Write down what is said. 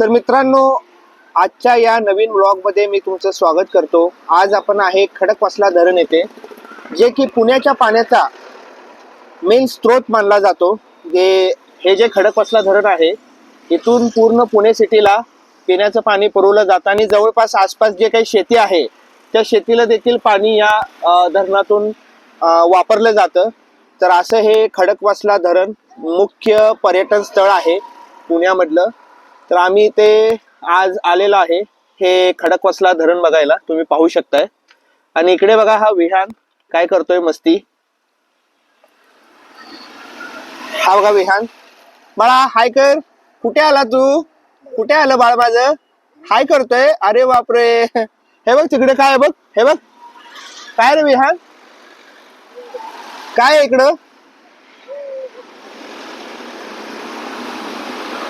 तर मित्रांनो आजच्या या नवीन ब्लॉगमध्ये मी तुमचं स्वागत करतो. आज आपण आहे खडकवासला धरण येथे जे की पुण्याच्या पाण्याचा मेन स्रोत मानला जातो. जे हे जे खडकवासला धरण आहे इथून पूर्ण पुणे सिटीला पिण्याचं पाणी पुरवलं जातं आणि जवळपास आसपास जे काही शेती आहे त्या शेतीला देखील पाणी या धरणातून वापरलं जातं. तर असं हे खडकवासला धरण मुख्य पर्यटन स्थळ आहे पुण्यामधलं. तर आम्ही ते आज आलेलो आहे. हे खडकवासला धरण बघायला तुम्ही पाहू शकताय. आणि इकडे बघा हा विहान. काय करतोय मस्ती? हा बघा विहान. बाळा हाय कर. कुठे आला तू? कुठे आलं बाळ माझं? हाय करतोय. अरे बापरे. हे बघ तिकडे काय बघ. हे बघ. काय रे विहान? काय इकडं?